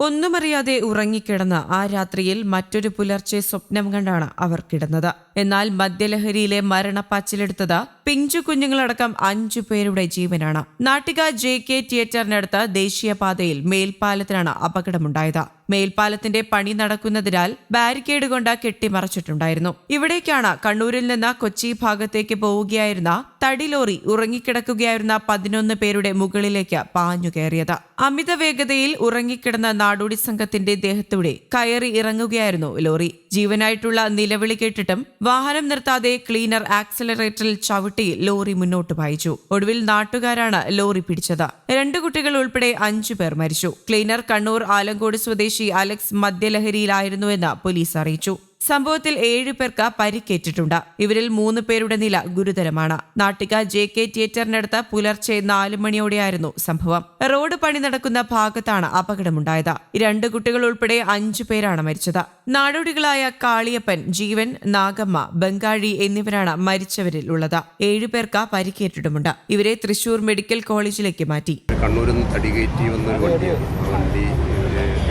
ഒന്നുമറിയാതെ ഉറങ്ങിക്കിടന്ന് ആ രാത്രിയിൽ മറ്റൊരു പുലർച്ചെ സ്വപ്നം കണ്ടാണ് അവർ കിടന്നത്. എന്നാൽ മദ്യലഹരിയിലെ മരണപ്പാച്ചിലെടുത്തത് പിഞ്ചു കുഞ്ഞുങ്ങളടക്കം അഞ്ചു പേരുടെ ജീവനാണ്. നാട്ടിക ജെ കെ തിയേറ്ററിനടുത്ത് ദേശീയപാതയിൽ മേൽപ്പാലത്തിനാണ് അപകടമുണ്ടായത്. മേൽപ്പാലത്തിന്റെ പണി നടക്കുന്നതിനാൽ ബാരിക്കേഡ് കൊണ്ട് കെട്ടിമറച്ചിട്ടുണ്ടായിരുന്നു. ഇവിടേക്കാണ് കണ്ണൂരിൽ നിന്ന് കൊച്ചി ഭാഗത്തേക്ക് പോവുകയായിരുന്ന തടിലോറി ഉറങ്ങിക്കിടക്കുകയായിരുന്ന പതിനൊന്ന് പേരുടെ മുകളിലേക്ക് പാഞ്ഞു കയറിയത് അമിത വേഗതയിൽ ഉറങ്ങിക്കിടന്ന നാടോടി സംഘത്തിന്റെ ദേഹത്തൂടെ കയറി ഇറങ്ങുകയായിരുന്നു ലോറി. ജീവനായിട്ടുള്ള നിലവിളി കേട്ടിട്ടും വാഹനം നിർത്താതെ ക്ലീനർ ആക്സിലറേറ്ററിൽ ചവിട്ടി ലോറി മുന്നോട്ട് പായിച്ചു. ഒടുവിൽ നാട്ടുകാരാണ് ലോറി പിടിച്ചത്. രണ്ടു കുട്ടികൾ ഉൾപ്പെടെ അഞ്ചു പേർ മരിച്ചു. ക്ലീനർ കണ്ണൂർ ആലങ്കോട് സ്വദേശി അലക്സ് മദ്യലഹരിയിലായിരുന്നുവെന്ന് പോലീസ് അറിയിച്ചു. സംഭവത്തിൽ ഏഴു പേർക്ക് പരിക്കേറ്റിട്ടുണ്ട്. ഇവരിൽ മൂന്ന് പേരുടെ നില ഗുരുതരമാണ്. നാട്ടിക ജെ കെ തിയേറ്ററിനടുത്ത് പുലർച്ചെ നാല് മണിയോടെയായിരുന്നു സംഭവം. റോഡ് പണി നടക്കുന്ന ഭാഗത്താണ് അപകടമുണ്ടായത്. രണ്ട് കുട്ടികൾ ഉൾപ്പെടെ അഞ്ചു പേരാണ് മരിച്ചത്. നാടോടികളായ കാളിയപ്പൻ ജീവൻ നാഗമ്മ ബംഗാഴി എന്നിവരാണ് മരിച്ചവരിൽ ഉള്ളത്. ഏഴു പേർക്ക് പരിക്കേറ്റിട്ടുമുണ്ട്. ഇവരെ തൃശൂർ മെഡിക്കൽ കോളേജിലേക്ക് മാറ്റി. കണ്ണൂരിൽ നിന്ന് തടികയറ്റി വന്ന വണ്ടി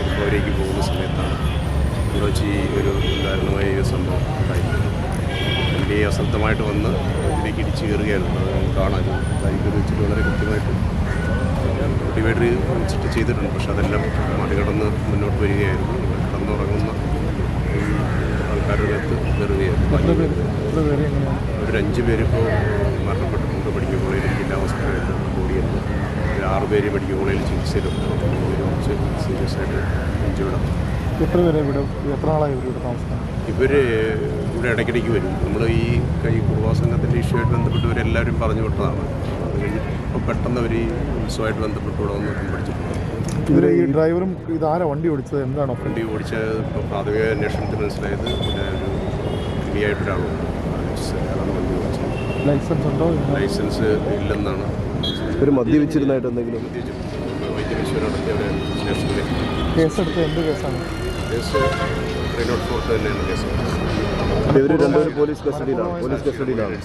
എപ്പോഴേക്ക് പോകുന്ന സമയത്താണ് വെച്ച് ഈ ഒരു ദാരുണമായ ഒരു സംഭവം ഉണ്ടായിരുന്നു വലിയ അശ്രദ്ധമായിട്ട് വന്ന് ഇതിലേക്ക് ഇടിച്ച് കയറുകയായിരുന്നു. അത് നമുക്ക് കാണാൻ ബൈക്ക് വെച്ചിട്ട് വളരെ കൃത്യമായിട്ട് മോട്ടിവേറ്റർ വെച്ചിട്ട് ചെയ്തിട്ടുണ്ട്. പക്ഷെ അതെല്ലാം മറികടന്ന് മുന്നോട്ട് വരികയായിരുന്നു. കടന്നുറങ്ങുന്ന ആൾക്കാരുടെ അടുത്ത് കയറുകയായിരുന്നു. ഒരു അഞ്ച് പേര് ഇപ്പോൾ മരണപ്പെട്ടിട്ടുണ്ട്. മെഡിക്കൽ കോളേജിൽ ജില്ലാ ഹോസ്പിറ്റലിൽ കൂടിയത് ഒരു ആറ് പേര് മെഡിക്കൽ കോളേജിൽ ചികിത്സയിലുണ്ട്. ഒരു കുറച്ച് സീരിയസ് ആയിട്ട് ഇഞ്ചുർഡ് എത്ര പേരെ ഇവിടെ എത്ര നാളായി ഇവർ ഇവിടെ താമസിക്കുന്നത്? ഇവർ ഇവിടെ ഇടയ്ക്കിടയ്ക്ക് വരും. നമ്മൾ ഈ കൈ കുറുവാ സംഘത്തിന്റെ ഇഷ്യൂ ബന്ധപ്പെട്ട് ഇവരെല്ലാവരും പറഞ്ഞു വിട്ടതാണ്. അത് കഴിഞ്ഞിട്ട് ഇപ്പോൾ പെട്ടെന്ന് അവർ ഈ ഉത്സവമായിട്ട് ബന്ധപ്പെട്ട് ഇവിടെ വന്ന് പിടിച്ചിട്ടുണ്ട് ഇവർ ഈ ഡ്രൈവറും ഇതാരാ വണ്ടി ഓടിച്ചത്? എന്താണ്? വണ്ടി ഓടിച്ച ഇപ്പോൾ പ്രാഥമിക അന്വേഷണത്തിൽ മനസ്സിലായത് പിന്നെ ഒരു ഫ്രീയായിട്ടൊരാളുണ്ട് അതാണ് വണ്ടി ഓടിച്ചത് ലൈസൻസ് ഉണ്ടോ? ലൈസൻസ് ഇല്ലെന്നാണ്. ഒരു മദ്യപിച്ചിരുന്നായിട്ട് എന്തെങ്കിലും? വൈദ്യപരിശോധന സ്റ്റേഷനിലേക്ക്. കേസെടുത്ത് എന്ത് കേസാണ്? കേസ് ത്രീ നോട്ട് ഫോർ തന്നെയാണ് കേസ്. ഇവർ രണ്ടുപേരും പോലീസ് കസ്റ്റഡിയിലാണ്. പോലീസ് കസ്റ്റഡിയിലാണ്.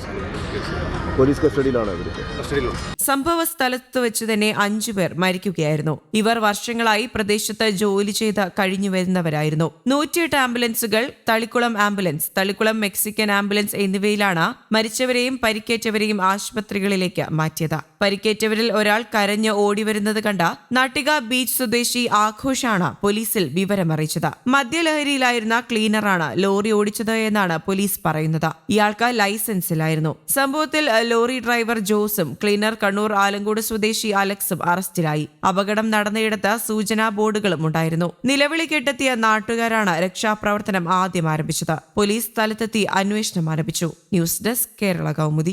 പോലീസ് കസ്റ്റഡിയിലാണ് ഇവർ കസ്റ്റഡിയിലുണ്ട്. സംഭവ സ്ഥലത്ത് വെച്ച് തന്നെ അഞ്ചു പേർ മരിക്കുകയായിരുന്നു. ഇവർ വർഷങ്ങളായി പ്രദേശത്ത് ജോലി ചെയ്ത് കഴിഞ്ഞു വരുന്നവരായിരുന്നു. നൂറ്റിയെട്ട് ആംബുലൻസുകൾ Thalikulam ambulance Thalikulam Mexican ambulance എന്നിവയിലാണ് മരിച്ചവരെയും പരിക്കേറ്റവരെയും ആശുപത്രികളിലേക്ക് മാറ്റിയത്. പരിക്കേറ്റവരിൽ ഒരാൾ കരഞ്ഞ് ഓടിവരുന്നത് കണ്ട നാട്ടിക ബീച്ച് സ്വദേശി ആഘോഷാണ് പോലീസിൽ വിവരമറിയിച്ചത്. മദ്യലഹരിയിലായിരുന്ന ക്ലീനറാണ് ലോറി ഓടിച്ചത് എന്നാണ് പോലീസ് പറയുന്നത്. ഇയാൾക്ക് ലൈസൻസിലായിരുന്നു. സംഭവത്തിൽ ലോറി ഡ്രൈവർ ജോസും ക്ലീനർ കണ്ണൂർ ആലങ്കോട് സ്വദേശി അലക്സും അറസ്റ്റിലായി. അപകടം നടന്നയിടത്ത് സൂചനാ ബോർഡുകളും ഉണ്ടായിരുന്നു. നിലവിളി കെട്ടെത്തിയ നാട്ടുകാരാണ് രക്ഷാപ്രവർത്തനം ആദ്യം ആരംഭിച്ചത്. പോലീസ് സ്ഥലത്തെത്തി അന്വേഷണം ആരംഭിച്ചു. News desk Kerala Kaumudi.